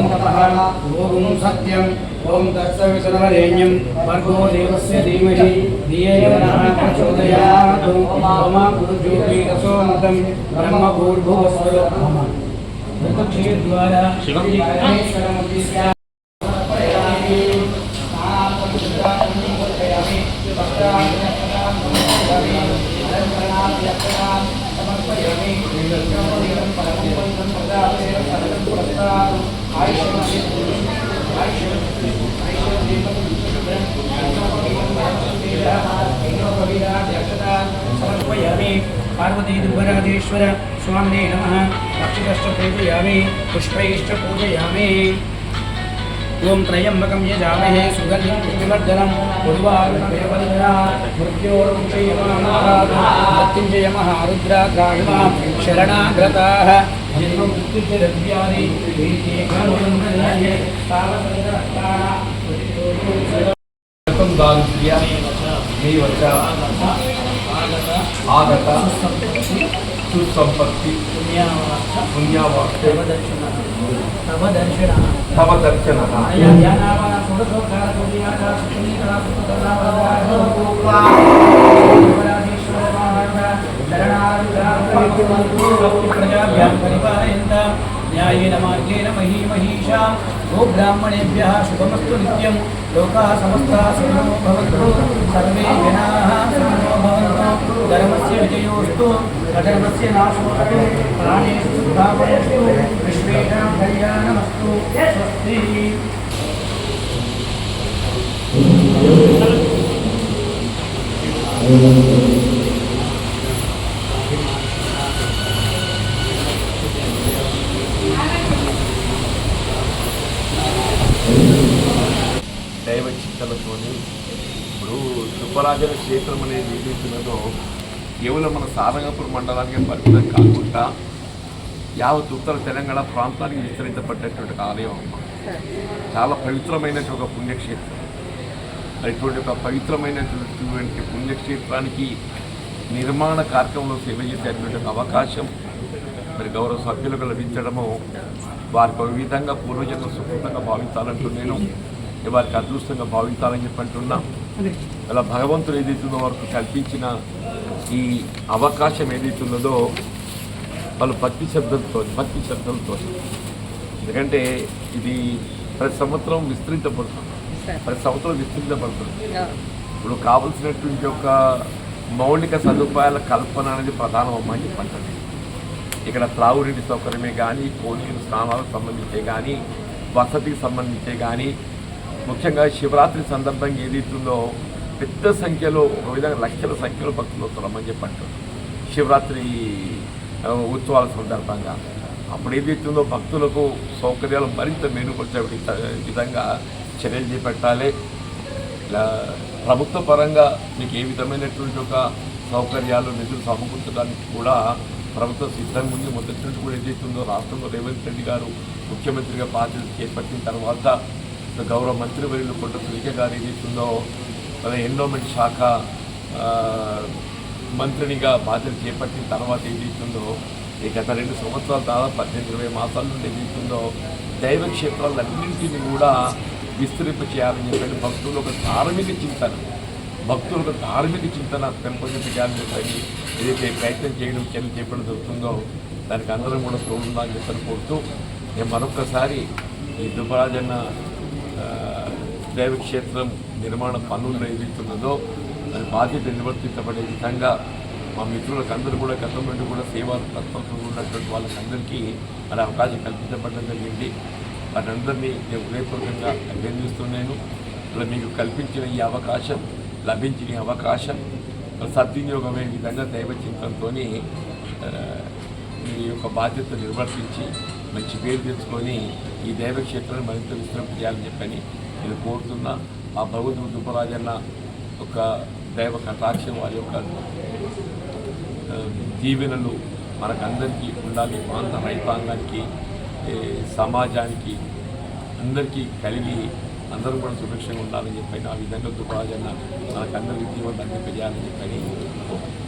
गोन्दपः ओं सत्यम् ॐ दत्सविसर्वरेण्यं भर्गो देवस्य धीमहि धियेव नः प्रचोदयातु मम गुरुज्योतिरसोमतं ब्रह्मभूर्भुवस्वरूपम् द्वारा शिवं Thank you. समर्पयामि पार्वती दुर्वराधेश्वर स्वामिने नमः। रक्षितश्च पूजयामि पुष्पैश्च पूजयामि ओम त्रयंबकम ये जामहे सुगंधिम पुष्टिवर्धनम उर्वारुणमेवलिना मृत्योर्मुक्षयमाणाः మీ వచ్చ ఆగత సుసంపత్తి పుణ్యావాక్య తవ దర్శన న్యాయేన మార్గేణ మహీమహీషా గో బ్రాహ్మణేభ్యः శుభమస్తు నిత్యం లోకాः సమస్తాः సుఖినో భవంతు సర్వే జనాः సుఖినో భవంతు ధర్మస్య విజయోస్తు అధర్మస్య నాశోస్తు ప్రాణేషు సుఖాపయస్తు విశ్వేషాం కళ్యాణమస్తు స్వస్తి దైవ ఇప్పుడు సుబ్బరాజన క్షేత్రం అనేది ఏదైతున్నదో కేవలం మన సారంగపూర్ మండలానికి పరిమితం కాకుండా యావత్ ఉత్తర తెలంగాణ ప్రాంతానికి విస్తరించబడ్డటువంటి ఆలయం చాలా పవిత్రమైనటువంటి ఒక పుణ్యక్షేత్రం. అటువంటి ఇటువంటి ఒక పవిత్రమైనటువంటి పుణ్యక్షేత్రానికి నిర్మాణ కార్యక్రమంలో సేవ చేసేటువంటి అవకాశం మరి గౌరవ సభ్యులకు లభించడము వారికి ఒక విధంగా పూర్వజన్మ సుకృతంగా భావించాలంటూ నేను వారికి అదృష్టంగా భావించాలని చెప్పంటున్నా అలా భగవంతుడు ఏదైతుందో వారికి కల్పించిన ఈ అవకాశం ఏదైతున్నదో వాళ్ళు భక్తి శబ్దంతో భక్తి శబ్దంతో. ఎందుకంటే ఇది ప్రతి సంవత్సరం విస్తరించబడుతుంది. ప్రతి సంవత్సరం విస్తరించబడుతుంది. ఇప్పుడు కావలసినటువంటి ఒక మౌలిక సదుపాయాల కల్పన అనేది ప్రధానం అమ్మని చెప్పండి ఇక్కడ త్రాగునీటి సౌకర్యమే కానీ కోనీరు స్నానాలకు సంబంధించే కానీ వసతికి సంబంధించే కానీ ముఖ్యంగా శివరాత్రి సందర్భంగా ఏదైతుందో పెద్ద సంఖ్యలో ఒక విధంగా లక్షల సంఖ్యలో భక్తులు వస్తారమ్మని చెప్పి అంటారు. శివరాత్రి ఉత్సవాల సందర్భంగా. అప్పుడు ఏదైతుందో భక్తులకు సౌకర్యాలు మరింత మెరుగుపరిచే విధంగా చర్యలు చేపట్టాలి. ఇలా ప్రభుత్వ పరంగా మీకు ఏ విధమైనటువంటి ఒక సౌకర్యాలు నిధులు సమకూర్చడానికి కూడా ప్రభుత్వ సిద్ధంగా ఉంది. మొదటి నుంచి కూడా ఏదైతుందో రాష్ట్రంలో రేవంత్ రెడ్డి గారు ముఖ్యమంత్రిగా బాధ్యత చేపట్టిన తర్వాత గౌరవ మంత్రివర్యులు కొండ సులిక గారు ఏదైతుందో మన ఎండోమెంట్ శాఖ మంత్రినిగా బాధ్యత చేపట్టిన తర్వాత ఏదైతుందో ఈ గత రెండు సంవత్సరాల దాదాపు పద్దెనిమిది ఇరవై మాసాల నుండి ఏదైతుందో దైవ క్షేత్రాలన్నింటినీ కూడా విస్తరింప చేయాలని చెప్పండి భక్తులు ఒక ధార్మిక చింతన భక్తులు ఒక ధార్మిక చింతన పెంపొందించాలని చెప్పని ఏదైతే ప్రయత్నం చేయడం చర్యలు చేపడం జరుగుతుందో దానికి అందరం కూడా తోడుందని చెప్పని కోరుతూ నేను మరొకసారి ఈ దుబ్బరాజన్న దైవక్షేత్రం నిర్మాణ పనులు ఏదైతున్నదో అది బాధ్యత నిర్వర్తించబడే విధంగా మా మిత్రులకు అందరూ కూడా గతం నుండి కూడా సేవా తత్వంలో ఉన్నటువంటి వాళ్ళకందరికీ మరి అవకాశం కల్పించబడడం జరిగింది. వారందరినీ నేను హృదయపూర్వకంగా అభినందిస్తున్నాను. ఇలా మీకు కల్పించిన ఈ అవకాశం లభించిన అవకాశం సద్వినియోగమే విధంగా దైవ చింతనతో మీ యొక్క బాధ్యత నిర్వర్తించి మంచి పేరు తెచ్చుకొని ఈ దైవక్షేత్రాన్ని మరింత విస్తృతం చేయాలని చెప్పని నేను కోరుతున్నా ఆ భగవంతుడు దుబ్బరాజన్న ఒక దైవ కటాక్షం వారి యొక్క దీవెనలు మనకందరికీ ఉండాలి ప్రాంత రైతాంగానికి సమాజానికి అందరికీ కలిగి అందరూ కూడా సురక్షంగా ఉండాలని చెప్పి ఆ విధంగా దుబ్బరాజన్న మనకందరికీ జీవనం అందింపజేయాలని చెప్పని కోరుతున్నాను.